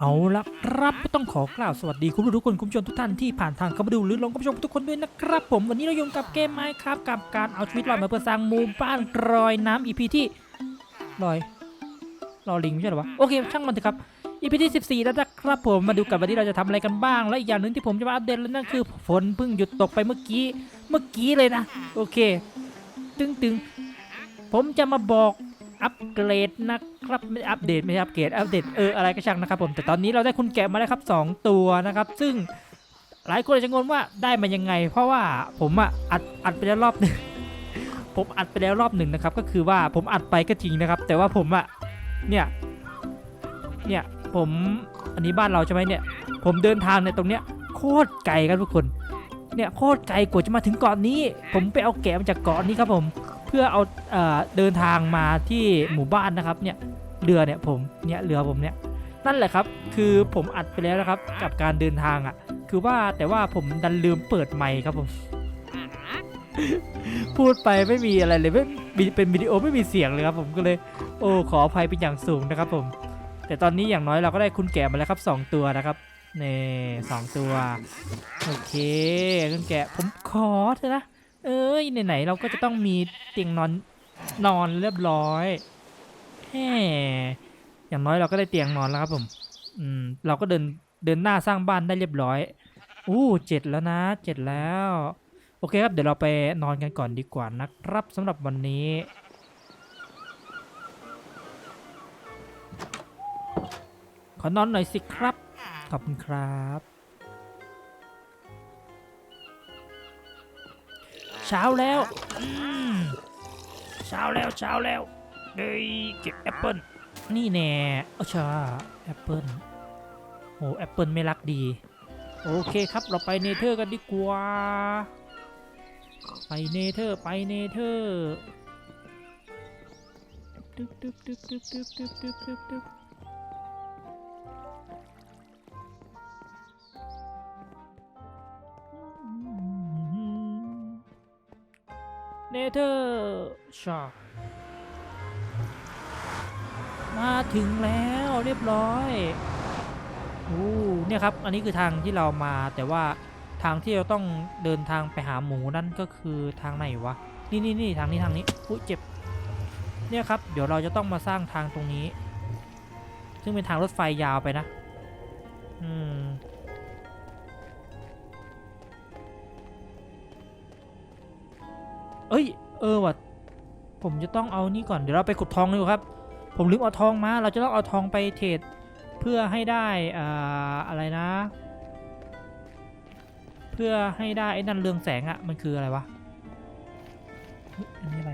เอาละครับต้องขอกล่าวสวัสดีคุณผู้ชมทุกคนคุณผู้ชมทุกท่านที่ผ่านทางเข้ามาดูหรือลงเข้ามาชมทุกคนด้วยนะครับ ผมวันนี้เราอยู่กับเกมไม้ครับกับการเอาชีวิตรอดมาเพื่อสร้างหมู่บ้านรอยน้ำ EP ที่ลอยรอลิงไม่ใช่หรอวะโอเคช่างมันเถอะครับ EP ที่ 14 แล้วนะครับผมมาดูกันวันนี้เราจะทำอะไรกันบ้าง และอีกอย่างหนึ่งที่ผมจะมาอัปเดตแล้วนั่นคือฝนเพิ่งหยุดตกไปเมื่อกี้เมื่อกี้เลยนะ โอเค ตึงๆผมจะมาบอก อัปเกรดนะครับไม่อัปเดตไม่อัปเกรดอัปเดตเอออะไรก็ช่างนะครับผมแต่ตอนนี้เราได้คุณแกะมาแล้วครับ 2 ตัวนะครับ ซึ่งหลายคนอาจจะงงว่าได้มายังไง เพราะว่าผมอะอัดอัดไปแล้วรอบหนึ่งผมอัดไปแล้วรอบหนึ่งนะครับ ก็คือว่าผมอัดไปก็จริงนะครับ แต่ว่าผมอะเนี่ยเนี่ยผมอันนี้บ้านเราใช่ไหมเนี่ย ผมเดินทางเนี่ยตรงเนี้ยโคตรไกลครับทุกคนเนี่ยโคตรไกลกว่าจะมาถึงเกาะนี้ ผมไปเอาแกะมาจากเกาะนี้ครับผม เพื่อเอาเอเดินทางมาที่หมู่บ้านนะครับเนี่ยเรือเนี่ยผมเนี่ยเรือผมเนี่ยนั่นแหละครับคือผมอัดไปแล้วนะครับกับการเดินทางอะ่ะ คือว่าแต่ว่าผมดันลืมเปิดไมค์ครับผม พูดไปไม่มีอะไรเลยไม่เป็นวิดีโอไม่มีเสียงเลยครับผมก็เลยโอ้ขออภัยเป็นอย่างสูงนะครับผม แต่ตอนนี้อย่างน้อยเราก็ได้คุณแก่มาแล้วครับสองตัวนะครับนี่สองตัว โอเคคุณแก่ผมขอเถอะนะ เอ้ยไหนๆเราก็จะต้องมีเตียงนอนนอนเรียบร้อยแหมอย่างน้อยเราก็ได้เตียงนอนแล้วครับผม อืม เราก็เดินเดินหน้าสร้างบ้านได้เรียบร้อยอู้เจ็ดแล้วนะเจ็ดแล้ว โอเคครับเดี๋ยวเราไปนอนกันก่อนดีกว่านะครับสำหรับวันนี้ขอนอนหน่อยสิครับ ขอบคุณครับ เช้าแล้วอืมเช้าแล้วเช้าแล้วเฮ้ยเก็บแอปเปิลนี่แน่เอาชาแอปเปิลโอ้แอปเปิลไม่รักดี โอเคครับเราไปเนเธอร์กันดีกว่า ไปเนเธอร์ไปเนเธอร์ตึ๊บตึ๊บตึ๊บตึ๊บตึ๊บตึ๊บตึ๊บ เนเธอร์ชามาถึงแล้วเรียบร้อยโอ้เนี่ยครับ อันนี้คือทางที่เรามาแต่ว่าทางที่เราต้องเดินทางไปหาหมูนั่นก็คือทางไหนวะ นี่นี่นี่ทางนี้ทางนี้อุ้ยเจ็บ เนี่ยครับ เดี๋ยวเราจะต้องมาสร้างทางตรงนี้ ซึ่งเป็นทางรถไฟยาวไปนะ อืม เอ้ย เออว่ะ ผมจะต้องเอานี่ก่อน เดี๋ยวเราไปขุดทองดีกว่าครับ ผมลืมเอาทองมา เราจะต้องเอาทองไปเทรดเพื่อให้ได้อ่าอะไรนะ เพื่อให้ได้ไอ้นั่นเรืองแสงอะ่ะมันคืออะไรวะ อันนี้อะไร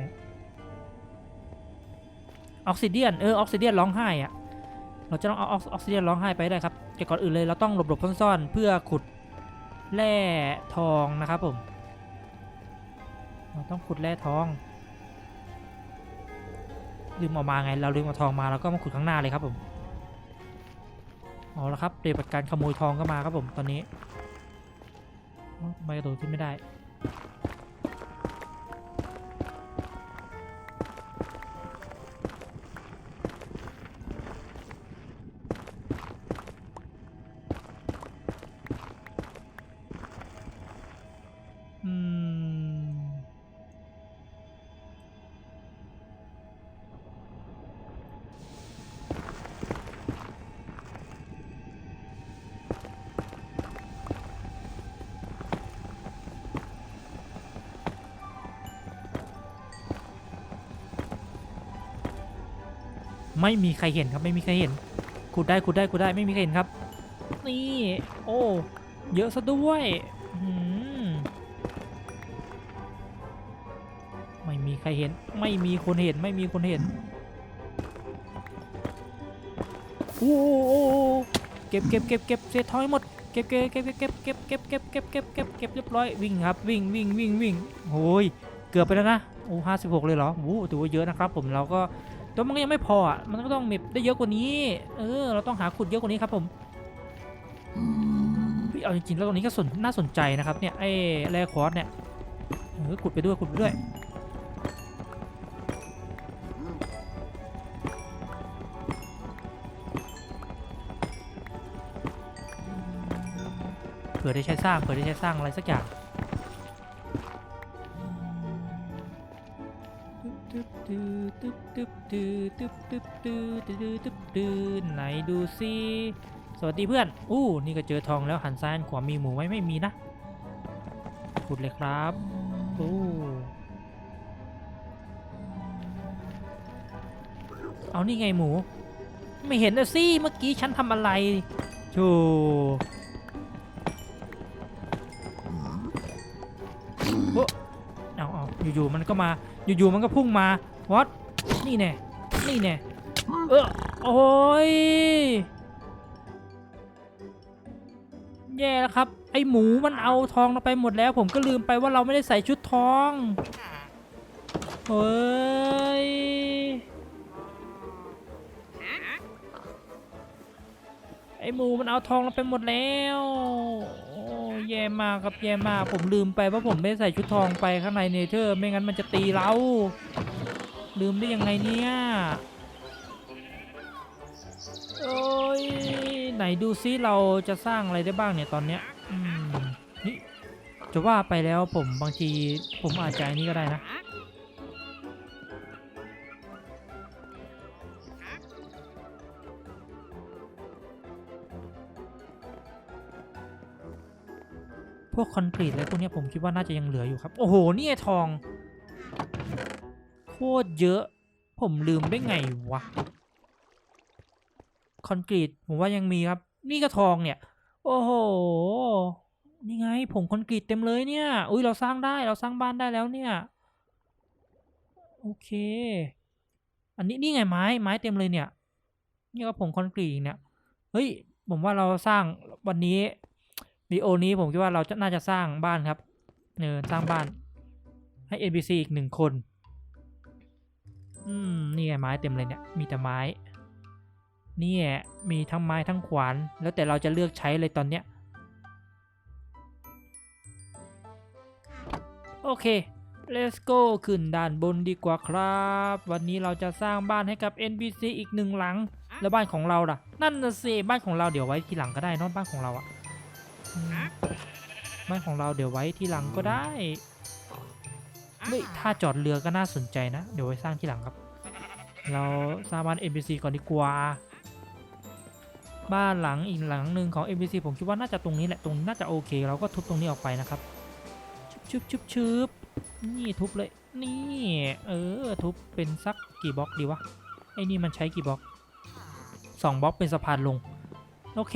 ออกซิเดียน เออ ออกซิเดียนร้องไห้อะเราจะต้องเอาออกออกซิเดียนร้องไห้ไปได้ครับแต่ก่อนอื่นเลยเราต้องหลบๆซ่อนๆเพื่อขุดแร่ทองนะครับผม เราต้องขุดแร่ทอง ลืมออกมาไง เราลืมเอาทองมาแล้วก็มาขุดข้างหน้าเลยครับผมเอาละครับเปฏิบัติการขโมยทองก็มาครับผมตอนนี้ไม่กระโดดขึ้นไม่ได้ ไม่มีใครเห็นครับไม่มีใครเห็นขุดได้ขุดได้ขุดได้ไม่มีใครเห็นครับ นี่โอ้เยอะซะด้วยมไม่มีใครเห็น ไม่มีคนเห็นไม่มีคนเห็นโอ้โหโอ้เก็บเก็บเก็บเก็บเศษทองให้หมดเก็บเก็บเก็บเก็บเก็บเก็บเก็บเก็บเก็บเก็บเก็บเรียบร้อยวิ่งครับวิ่งวิ่งวิ่งวิ่งโอ้ยเกือบไปแล้วนะโอ้ห้าสิบหกเลยเหรอโอ้ถือว่าเยอะนะครับ ผมเราก็ แต่มันก็ยังไม่พออะมันก็ต้องมีได้เยอะกว่านี้ เออ เราต้องหาขุดเยอะกว่านี้ครับผมเอาจริงๆแล้วตรงนี้ก็สนน่าสนใจนะครับเนี่ยไอ้แรคอร์สเนี่ยเออขุดไปด้วยขุดไปด้วยเผื่อได้ใช้สร้างเผื่อได้ใช้สร้างอะไรสักอย่าง ตึ๊บตึ๊บตึ๊ตึ๊บตึ๊บตึ๊ตึ๊ตึ๊ตึ๊ไหนดูซิสวัสดีเพื่อน อู้นี่ก็เจอทองแล้วหันซ้ายขวามีหมูไหมไม่มีนะขุดเลยครับอู้เอานี่ไงหมู ไม่เห็นนะซี่เมื่อกี้ฉันทำอะไรชูโอ้เอาเอาอยู่ๆมันก็มา อยู่ๆมันก็พุ่งมาวอต นี่แน่ นี่แน่ เออโอ้ย แย่แล้วครับ ไอหมูมันเอาทองเราไปหมดแล้ว ผมก็ลืมไปว่าเราไม่ได้ใส่ชุดทองเฮ้ย ไอหมูมันเอาทองเราไปหมดแล้วโอ้แย่มากครับแย่มากผมลืมไปว่าผมไม่ได้ใส่ชุดทองไปข้างในเนเธอร์ ไม่งั้นมันจะตีเรา ลืมได้ยังไงเนี่ยโอ้ยไหนดูซิเราจะสร้างอะไรได้บ้างเนี่ยตอนเนี้ยนี่จะว่าไปแล้วผมบางทีผมอาจจะนนี้ก็ได้นะพวกคอนกรีตอะไรพวกเนี้ยผมคิดว่าน่าจะยังเหลืออยู่ครับ โอ้โห นี่ไงทอง ตรเยอะ ผมลืมได้ไงวะ คอนกรีตผมว่ายังมีครับ นี่ก็ทองเนี่ย โอ้โห นี่ไงผงคอนกรีตเต็มเลยเนี่ย อุ้ยเราสร้างได้ เราสร้างบ้านได้แล้วเนี่ย โอเค อันนี้นี่ไงไม้ ไม้เต็มเลยเนี่ย นี่ก็ผงคอนกรีตเนี่ย เฮ้ย ผมว่าเราสร้างวันนี้วิดีโอนี้ผมคิดว่าเราจะน่าจะสร้างบ้านครับเออสร้างบ้านให้ NPC อีกหนึ่งคน อืมนี่ไงไม้เต็มเลยเนี่ย มีแต่ไม้ นี่แหละมีทั้งไม้ทั้งขวาน แล้วแต่เราจะเลือกใช้เลยตอนเนี้ย โอเค let's go ขึ้นด้านบนดีกว่าครับ วันนี้เราจะสร้างบ้านให้กับ NPC อีกหนึ่งหลัง แล้วบ้านของเราล่ะ นั่นน่ะสิบ้านของเราเดี๋ยวไว้ทีหลังก็ได้นอะบ้านของเราอะบ้านของเราเดี๋ยวไว้ทีหลังก็ได้ เฮ้ยถ้าจอดเรือก็น่าสนใจนะ เดี๋ยวไว้สร้างที่หลังครับ เราสร้างบ้าน NPC ก่อนดีกว่า บ้านหลังอีกหลังหนึ่งของ NPC ผมคิดว่าน่าจะตรงนี้แหละ ตรงนี้น่าจะโอเค เราก็ทุบตรงนี้ออกไปนะครับชึบชึบชึบนี่ทุบเลย นี่ เออ ทุบเป็นสักกี่บล็อกดีวะ ไอ้นี่มันใช้กี่บล็อกสองบล็อกเป็นสะพานลง โอเค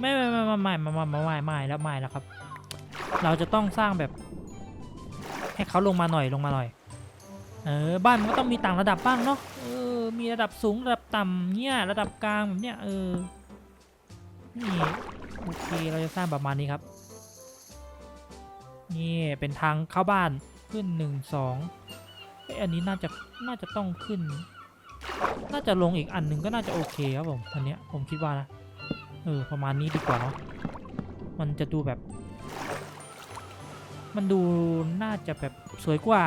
ไม่ไม่ไม่ไม่ไม่ไม่ไม่ไม่ไม่ไม่แล้วไม่แล้วครับ เราจะต้องสร้างแบบ ให้เขาลงมาหน่อยลงมาหน่อย เออบ้านมันก็ต้องมีต่างระดับบ้างเนาะเออมีระดับสูงระดับต่ำเนี่ยระดับกลางแบบเนี้ยเออนี่โอเคเราจะสร้างประมาณนี้ครับนี่เป็นทางเข้าบ้านขึ้นหนึ่งสองอันนี้น่าจะน่าจะต้องขึ้น น่าจะลงอีกอันหนึ่งก็น่าจะโอเคครับผมอันเนี้ยผมคิดว่านะเออประมาณนี้ดีกว่าเนาะมันจะดูแบบ มันดูน่าจะแบบสวยกว่า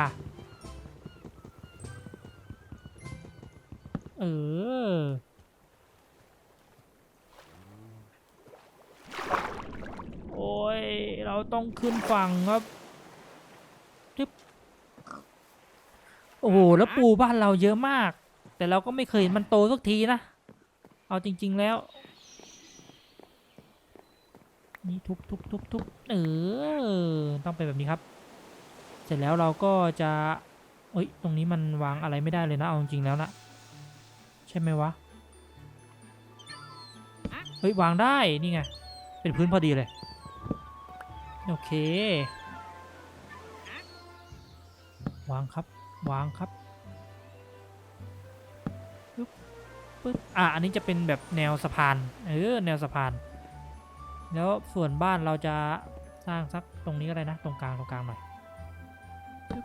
เออ โอ้ย เราต้องขึ้นฝั่งครับจึ๊บโอ้โห แล้วปูบ้านเราเยอะมาก แต่เราก็ไม่เคยเห็นมันโตสักทีนะ เอาจริง ๆแล้ว นี่ทุบทุบทุบทุบเออต้องเป็นแบบนี้ครับ เสร็จแล้วเราก็จะเอ้ยตรงนี้มันวางอะไรไม่ได้เลยนะเอาจริงแล้วนะใช่ไหมวะเฮ้ยวางได้นี่ไงเป็นพื้นพอดีเลยโอเควางครับวางครับปึ๊บปึ๊บอะอันนี้จะเป็นแบบแนวสะพานเออแนวสะพาน แล้วส่วนบ้านเราจะสร้างสักตรงนี้ก็ได้นะ ตรงกลางตรงกลางหน่อยปึ๊บ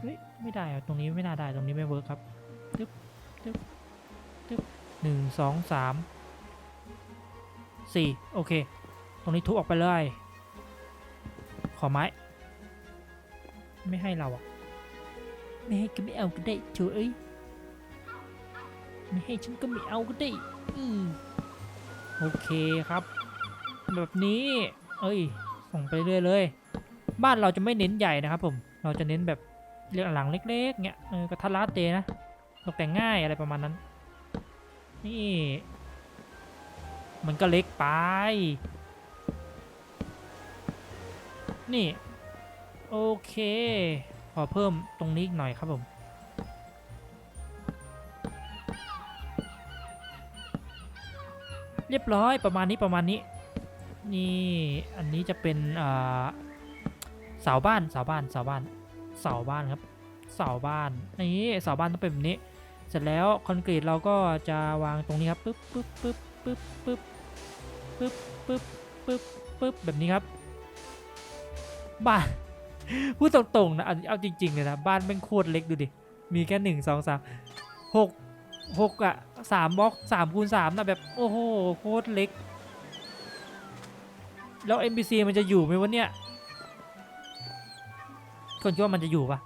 เฮ้ยไม่ได้อะตรงนี้ไม่น่าได้ตรงนี้ไม่เวิร์คครับตึ๊บตึ๊บตึ๊บหนึ่งสองสามสี่โอเค ตรงนี้ทุบออกไปเลย ขอไม้ ไม่ให้เราอะไม่ให้ก็ไม่เอาก็ได้เฉยเอ้ยไม่ให้ฉันก็ไม่เอาก็ได้อืมโอเคครับ แบบนี้ เอ้ย ส่งไปเรื่อยเลย บ้านเราจะไม่เน้นใหญ่นะครับผม เราจะเน้นแบบเรียกหลังเล็กๆเงี้ยเออกระทัดรัดเดนะตกแต่งง่ายอะไรประมาณนั้น นี่ มันก็เล็กไป นี่ โอเค ขอเพิ่มตรงนี้อีกหน่อยครับผมเรียบร้อยประมาณนี้ประมาณนี้ นี่อันนี้จะเป็นเสาบ้านเสาบ้านเสาบ้านเสาบ้านครับเสาบ้านนี่เสาบ้านต้องเป็นแบบนี้ เสร็จแล้วคอนกรีตเราก็จะวางตรงนี้ครับปึ๊บปึ๊บปึ๊บปึ๊บปึ๊บปึ๊บปึ๊บปึ๊บปึ๊บแบบนี้ครับ บ้านพูดตรงๆนะเอาจริงๆเลยนะบ้านแม่งโคตรเล็กดูดิมีแค่หนึ่งสองสามหกหกอะสามบล็อกสามคูณสามนะแบบโอ้โหโคตรเล็ก แล้ว NPC มันจะอยู่ไหมวะเนี่ยคนคิดว่ามันจะอยู่ปะ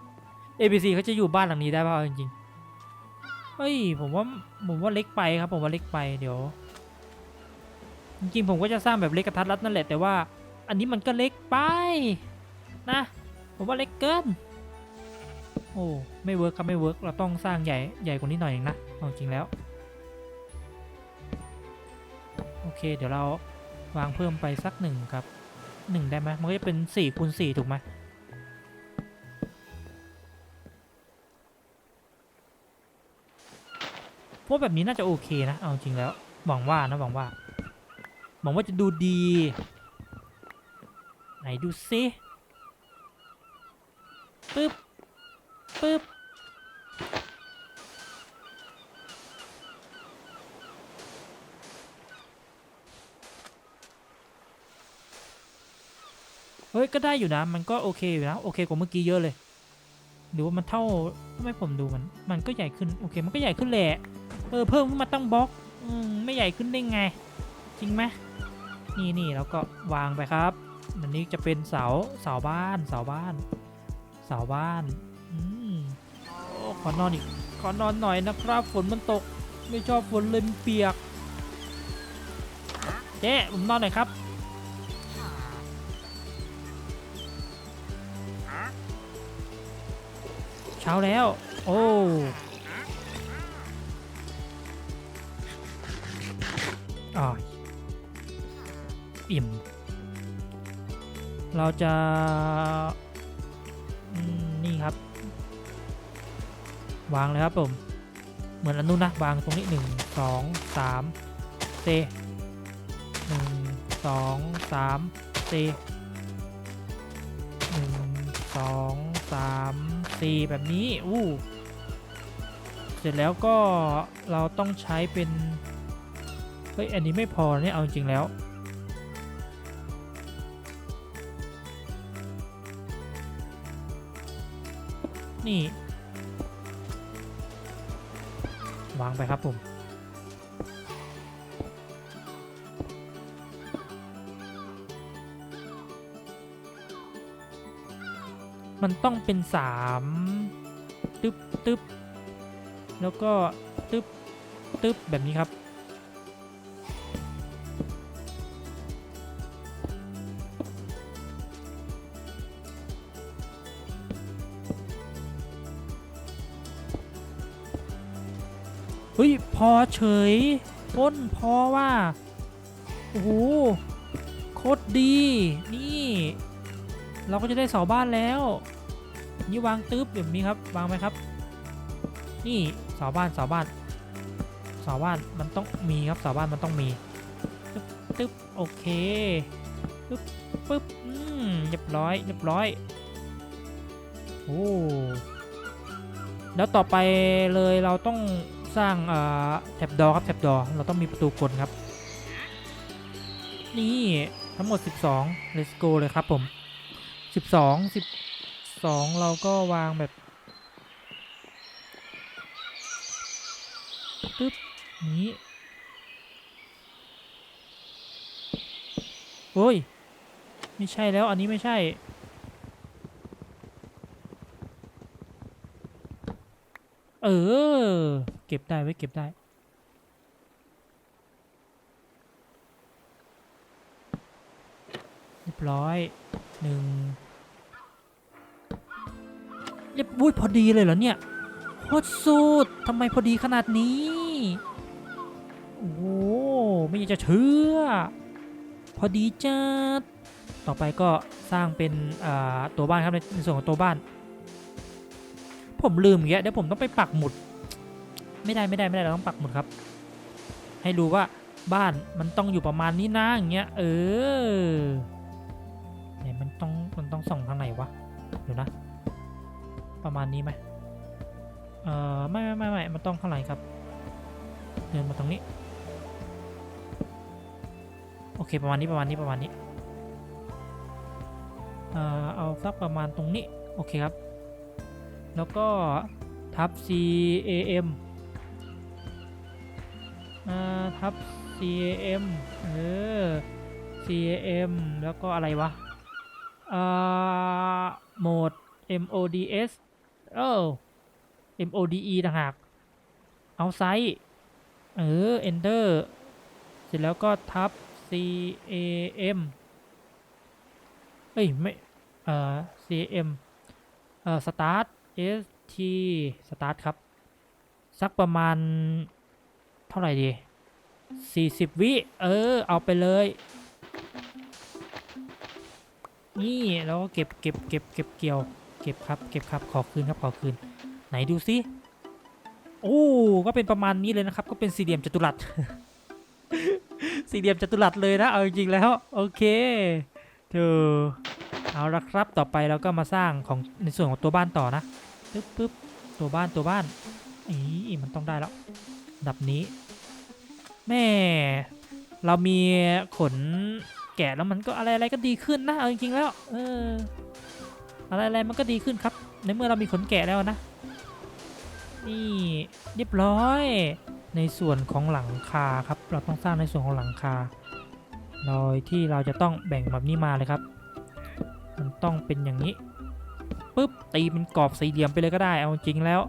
NPC เขาจะอยู่บ้านหลังนี้ได้ป่ะเอาจริงๆเฮ้ยผมว่าผมว่าเล็กไปครับ ผมว่าเล็กไปเดี๋ยว จริงๆผมก็จะสร้างแบบเล็กกระทัดรัดนั่นแหละแต่ว่า อันนี้มันก็เล็กไป นะ ผมว่าเล็กเกินโอ้ไม่เวิร์กครับไม่เวิร์กเราต้องสร้างใหญ่ใหญ่กว่านี้หน่อยเองนะจริงแล้ว โอเค เดี๋ยวเรา วางเพิ่มไปสักหนึ่งครับหนึ่งได้ไหมมันก็จะเป็นสี่คูณสี่ถูกไหมพวกแบบนี้น่าจะโอเคนะ เอาจริงแล้ว หวังว่านะหวังว่า หวังว่าจะดูดี ไหนดูซิปึ๊บปึ๊บ เฮ้ยก็ได้อยู่นะ มันก็โอเคอยู่นะโอเคกว่าเมื่อกี้เยอะเลยหรือว่ามันเท่าทำไมผมดูมัน มันก็ใหญ่ขึ้นโอเค มันก็ใหญ่ขึ้นแหละเออเพิ่มขึ้นมาตั้งบล็อกอืมไม่ใหญ่ขึ้นได้ไง จริงไหมนี่นี่แล้วก็วางไปครับอันนี้จะเป็นเสาเสาบ้านเสาบ้านเสาบ้านอืมโอ้ขอนอนอีกขอนอนหน่อยนะครับ ฝนมันตก ไม่ชอบฝนเลยเปียกเจ๊ผมนอนหน่อยครับ เช้าแล้ว โอ้ออยอิ่ม เราจะ นี่ครับ วางเลยครับผม เหมือนอันนู้นนะ วางตรงนี้หนึ่งสองสามเซหนึ่งสองสามเซหนึ่งสองสามีแบบนี้อู้เสร็จแล้วก็เราต้องใช้เป็น เฮ้ย อันนี้ไม่พอเนี่ยเอาจริงๆแล้วนี่ วางไปครับผม มันต้องเป็นสามตึ๊บตึ๊บแล้วก็ตึ๊บตึ๊บแบบนี้ครับ เฮ้ย พอเฉยพ้นพอว่า โอ้โหโคตรดี นี่ เราก็จะได้เสาบ้านแล้ว นี่วางตึ๊บแบบนี้ครับ วางไหมครับ นี่เสาบ้านเสาบ้านเสาบ้านมันต้องมีครับเสาบ้านมันต้องมีตึ๊บตึ๊บโอเคปึ๊บปึ๊บอืมเรียบร้อยเรียบร้อยโอ้แล้วต่อไปเลยเราต้องสร้างเอ่อแท็บดอครับแท็บดอเราต้องมีประตูกลครับ นี่ทั้งหมด 12 let's go เลยครับผม 12 12เราก็วางแบบปึ๊บนี้โอ้ย ไม่ใช่แล้วอันนี้ไม่ใช่ เออ เก็บได้ไว้เก็บได้ เรียบร้อยหนึ่ง เรียบวุ้ยพอดีเลยเหรอเนี่ยโคตรสุดทำไมพอดีขนาดนี้ โอ้โหไม่อยากจะเชื่อ พอดีจัดต่อไปก็สร้างเป็นตัวบ้านครับในส่วนของตัวบ้าน ผมลืมเงี้ยเดี๋ยวผมต้องไปปักหมุด ไม่ได้ไม่ได้ไม่ได้เราต้องปักหมุดครับ ให้รู้ว่าบ้านมันต้องอยู่ประมาณนี้นะอย่างเงี้ยเออ ประมาณนี้ไหมเอ่อไม่ไม่ไม่ไม่มันต้องข้างหลังครับ เดินมาตรงนี้ โอเคประมาณนี้ประมาณนี้ประมาณนี้ เอ่อเอาสักประมาณตรงนี้ โอเคครับ แล้วก็ทับ C A M อ่าทับ C A M เออ C A M แล้วก็อะไรวะอ่าโหมด M O D S เออ M O D E ต่างหาก เอาไซต์เออ Enter เสร็จแล้วก็ทับ C A M เอ้ยไม่ เอ่อ C M เอ่อ Start S T Start ครับ สักประมาณ เท่าไหร่ดี 40 วิ เออ เอาไปเลย นี่ แล้วก็เก็บเก็บเก็บเก็บเกี่ยว เก็บครับ เก็บครับ ขอคืนครับ ขอคืน ไหนดูซิ โอ้ ก็เป็นประมาณนี้เลยนะครับ ก็เป็นสี่เหลี่ยมจัตุรัส สี่เหลี่ยมจัตุรัสเลยนะ เอาจริงๆแล้ว โอเคเธอเอาละครับ ต่อไปเราก็มาสร้างของในส่วนของตัวบ้านต่อนะ ปึ๊บปึ๊บตัวบ้าน ตัวบ้านอีมันต้องได้แล้ว ดับนี้ แม่ เรามีขนแกะแล้วมันก็อะไรอะไรก็ดีขึ้นนะ เอาจริงๆแล้ว เออ อะไรอะไรมันก็ดีขึ้นครับ ในเมื่อเรามีขนแกะแล้วนะ นี่เรียบร้อย ในส่วนของหลังคาครับ เราต้องสร้างในส่วนของหลังคา โดยที่เราจะต้องแบ่งแบบนี้มาเลยครับ มันต้องเป็นอย่างนี้ปุ๊บตีเป็นกรอบสี่เหลี่ยมไปเลยก็ได้ เอาจริงแล้ว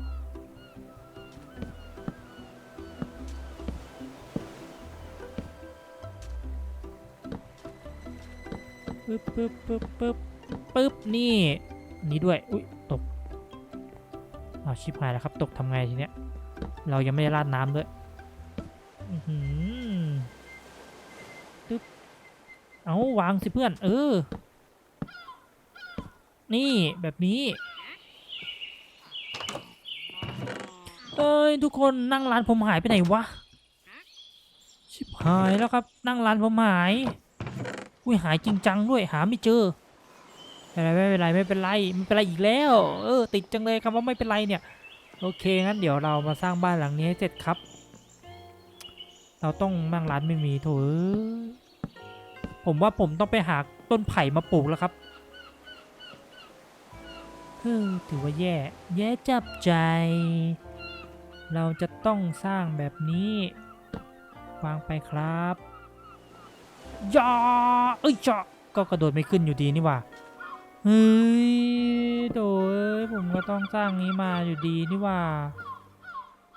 ปึ๊บปึ๊บปึ๊บปึ๊บ ปึ๊บนี่นี้ด้วย อุ้ยตกเอาชิบหายแล้วครับ ตกทำไงทีเนี้ย เรายังไม่ได้ราดน้ำด้วยอือหือตึ๊บเอาวางสิเพื่อน เออ นี่แบบนี้เอ้ยทุกคนนั่งร้านผมหายไปไหนวะ ชิบหายแล้วครับ นั่งร้านผมหาย อุ้ยหายจริงจังด้วยหาไม่เจอ ไม่เป็นไรไม่เป็นไรไม่เป็นไรไม่เป็นไรอีกแล้ว เออ ติดจังเลยคำว่าไม่เป็นไรเนี่ย โอเคงั้นเดี๋ยวเรามาสร้างบ้านหลังนี้ให้เสร็จครับ เราต้องนั่งร้านไม่มีโถอผมว่าผมต้องไปหาต้นไผ่มาปลูกแล้วครับเฮ้อถือว่าแย่ แย่จับใจ เราจะต้องสร้างแบบนี้ วางไปครับยาเอ้ยจาก็กระโดดไม่ขึ้นอยู่ดีนี่ว่า เฮ้ยโดยผมก็ต้องสร้างนี้มาอยู่ดีนี่ว่า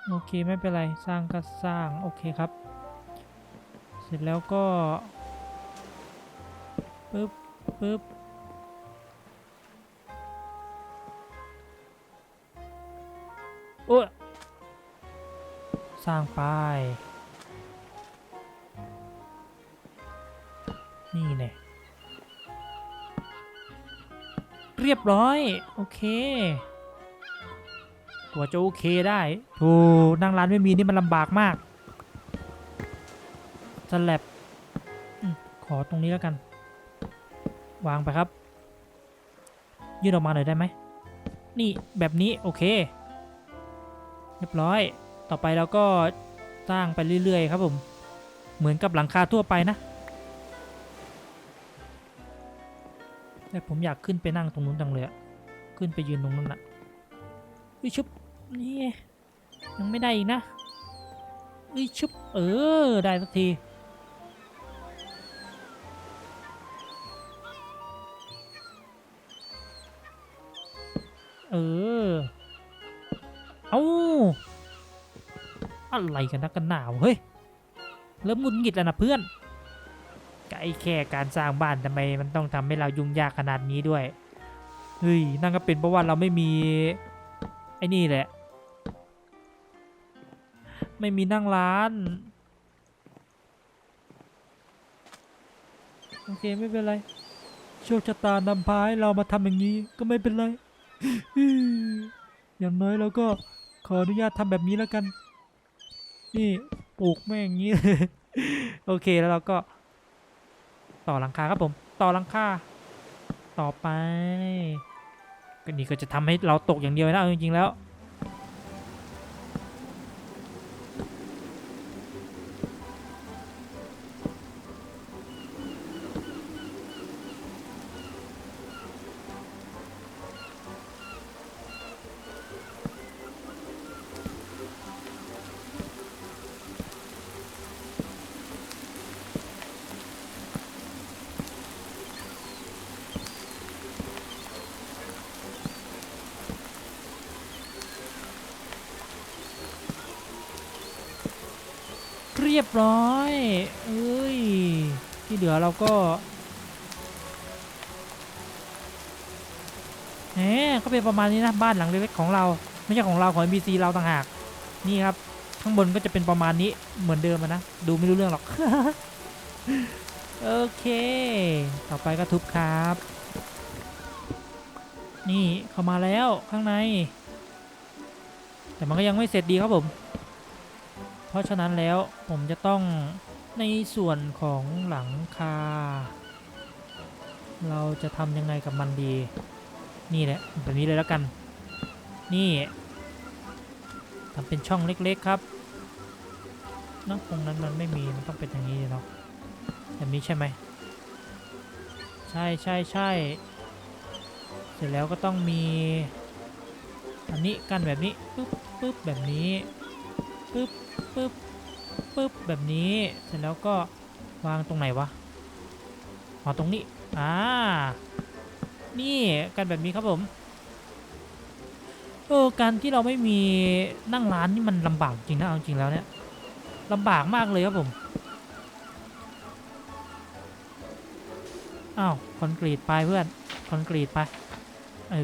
โอเคไม่เป็นไรสร้างก็สร้าง โอเคครับ เสร็จแล้วก็ปึ๊บปึ๊บโอ้สร้างไปนี่แน่ เรียบร้อย โอเคกว่าจะโอเคได้โธ่นั่งร้านไม่มีนี่มันลำบากมากสลับขอตรงนี้แล้วกัน วางไปครับ ยืดออกมาหน่อยได้ไหม นี่แบบนี้โอเค เรียบร้อย ต่อไปเราก็สร้างไปเรื่อยๆ ครับผม เหมือนกับหลังคาทั่วไปนะ แต่ผมอยากขึ้นไปนั่งตรงนู้นจังเลยอะขึ้นไปยืนตรงนู้นน่ะวิชุบนี่ยังไม่ได้อีกนะวิชุบเออได้สักทีเออ เอาอะไรกันนะกันหนาวเฮ้ย เริ่มหงุดหงิดแล้วนะเพื่อน ไอ้แค่การสร้างบ้านทำไมมันต้องทำให้เรายุ่งยากขนาดนี้ด้วยเฮ้ยนั่นก็เป็นเพราะว่าเราไม่มีไอ้นี่แหละ ไม่มีนั่งร้าน โอเคไม่เป็นไร โชคชะตานำพาให้เรามาทำอย่างนี้ก็ไม่เป็นไร อย่างน้อยเราก็ขออนุญาตทำแบบนี้แล้วกัน นี่ปลูกแม่งอย่างนี้ โอเคแล้วเราก็ ต่อหลังคาครับผม ต่อหลังคาต่อไปก็นี่ก็จะทำให้เราตกอย่างเดียวนะเอาจริงๆแล้ว เรียบร้อยเอ้ย ที่เหลือเราก็แหมก็เป็นประมาณนี้นะบ้านหลังเล็กๆของเรา ไม่ใช่ของเราของ NPC เราต่างหาก นี่ครับ ข้างบนก็จะเป็นประมาณนี้เหมือนเดิมนะ ดูไม่รู้เรื่องหรอก โอเค ต่อไปก็ทุบครับ นี่เข้ามาแล้วข้างใน แต่มันก็ยังไม่เสร็จดีครับผม เพราะฉะนั้นแล้วผมจะต้องในส่วนของหลังคา เราจะทำยังไงกับมันดี นี่แหละแบบนี้เลยแล้วกัน นี่ทำเป็นช่องเล็กๆครับเนอะตรงนั้นมันไม่มีมันต้องเป็นอย่างนี้เนาะแบบนี้ใช่ไหมใช่ใช่ใช่เสร็จแล้วก็ต้องมีอันนี้กันแบบนี้ปึ๊บปึ๊บแบบนี้ ปึ๊บปึ๊บปึ๊บแบบนี้เสร็จแล้วก็วางตรงไหนวะอ๋อตรงนี้อ่านี่กันแบบนี้ครับผมเออการที่เราไม่มีนั่งร้านนี่มันลำบากจริงนะเอาจริงแล้วเนี่ยลำบากมากเลยครับผมอ้าวคอนกรีตไปเพื่อนคอนกรีตไปเออ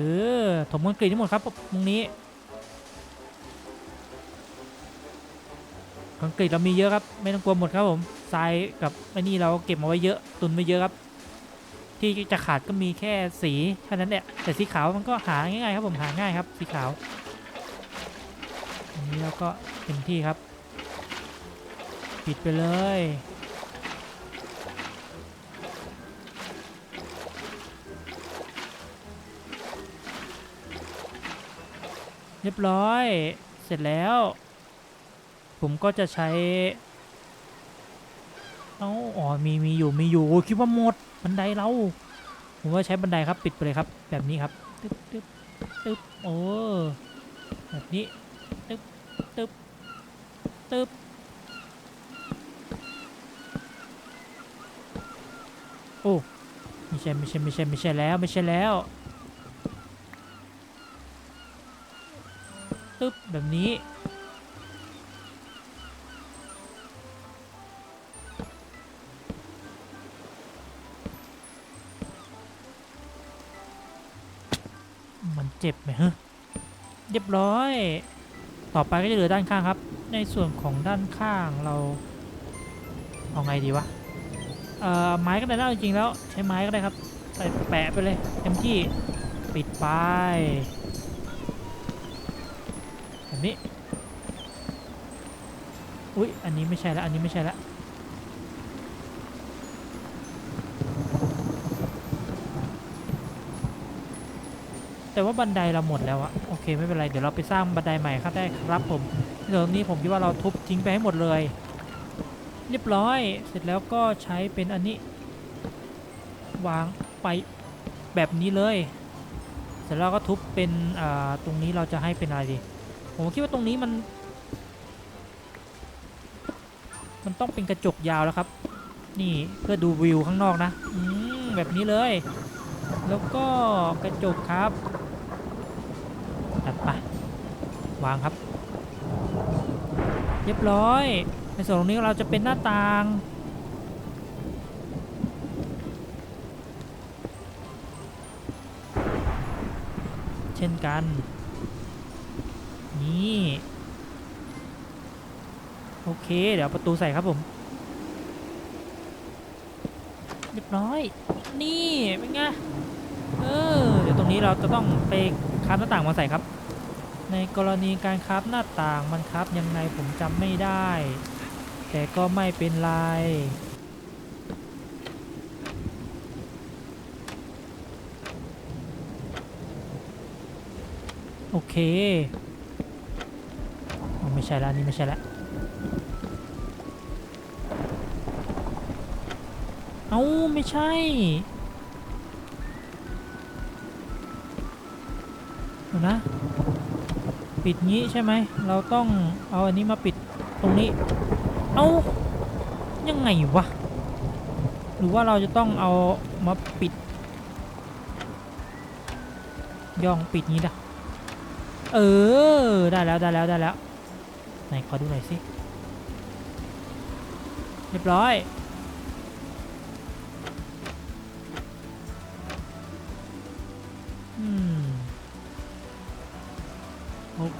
ถมคอนกรีตทั้งหมดครับตรงนี้ อนกรีตเรามีเยอะครับ ไม่ต้องกลัวหมดครับผมทรายกับไอ้นี่เราเก็บมาไว้เยอะตุนไว้เยอะครับ ที่จะขาดก็มีแค่สีแค่นั้นแหละแต่สีขาวมันก็หาง่ายๆครับผมหาง่ายครับสีขาวอันนี้เราก็เต็มที่ครับ ปิดไปเลยเรียบร้อย เสร็จแล้ว ผมก็จะใช้เอาอ๋อมีมีอยู่มีอยู่คิดว่าหมดบันไดเรา ผมว่าใช้บันไดครับปิดไปเลยครับ แบบนี้ครับตึ๊บตึ๊บตึ๊บโอ้แบบนี้ตึ๊บตึ๊บตึ๊บโอ้ไม่ใช่ไม่ใช่ไม่ใช่ไม่ใช่แล้วไม่ใช่แล้วตึ๊บแบบนี้ จ็บไหมฮะเรียบร้อย ต่อไปก็จะเหลือด้านข้างครับ ในส่วนของด้านข้างเราเอาไงดีวะเอ่อไม้ก็ได้แล้วจริงๆแล้วใช้ไม้ก็ได้ครับใส่แปะไปเลยเต็มที่ปิดไปแบบนี้ อุ๊ย อันนี้ไม่ใช่แล้ว อันนี้ไม่ใช่แล้ว แต่ว่าบันไดเราหมดแล้วอะโอเคไม่เป็นไรเดี๋ยวเราไปสร้างบันไดใหม่ครับได้ครับผมเดี๋ยวนี้ผมคิดว่าเราทุบทิ้งไปให้หมดเลย เรียบร้อยเสร็จแล้วก็ใช้เป็นอันนี้ วางไปแบบนี้เลย เสร็จแล้วก็ทุบเป็นอ่าตรงนี้เราจะให้เป็นอะไรดีผมคิดว่าตรงนี้มัน มันต้องเป็นกระจกยาวแล้วครับ นี่เพื่อดูวิวข้างนอกนะอืแบบนี้เลย แล้วก็กระจกครับ วางครับ เรียบร้อย ในส่วนตรงนี้เราจะเป็นหน้าต่าง เช่นกัน นี่ โอเค เดี๋ยวประตูใส่ครับผม เรียบร้อย นี่ เป็นไง เออ เดี๋ยวตรงนี้เราจะต้องไปคานหน้าต่างมาใส่ครับ ในกรณีการคราฟหน้าต่างมันคราฟยังไงผมจำไม่ได้ แต่ก็ไม่เป็นไรโอเคไม่ใช่แล้วนี่ไม่ใช่แล้วเอ้าไม่ใช่ ปิดงี้ใช่ไหม เราต้องเอาอันนี้มาปิดตรงนี้ เอ้ายังไงวะ หรือว่าเราจะต้องเอามาปิด ย่องปิดงี้ด่ะเออ ได้แล้วได้แล้วได้แล้ว ไหนขอดูหน่อยสิ เรียบร้อย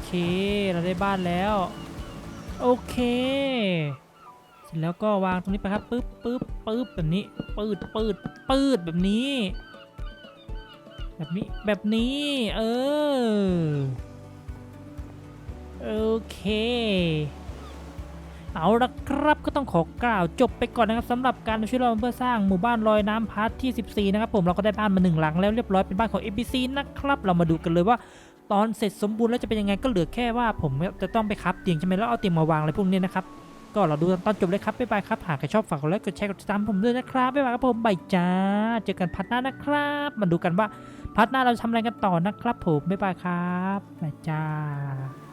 เค เราได้บ้านแล้ว โอเค เสร็จแล้วก็วางตรงนี้ไปครับปึ๊บปึ๊บปึ๊บแบบนี้ปืดปืดปืดแบบนี้ แบบนี้ แบบนี้ เออ โอเคเอาละครับก็ต้องขอกล่าวจบไปก่อนนะครับสำหรับการช่วยเราเพื่อสร้างหมู่บ้านลอยน้ำพาร์ทที่ 14 นะครับผมเราก็ได้บ้านมาหนึ่งหลังแล้วเรียบร้อยเป็นบ้านของ ABC นะครับ เรามาดูกันเลยว่า ตอนเสร็จสมบูรณ์แล้วจะเป็นยังไงก็เหลือแค่ว่าผมจะต้องไปคับเตียงใช่ไหมแล้วเอาเตียงมาวางอะไรพวกนี้นะครับก็เราดูตอนจบเลยครับบ๊ายบายครับหากใครชอบฝากกดไลค์กดแชร์กดติดตามผมด้วยนะครับบ๊ายบายครับผมบายจ้าเจอกันพัดหน้านะครับ มาดูกันว่าพัดหน้าเราจะทำอะไรกันต่อนะครับผมบ๊ายบายครับบายจ้า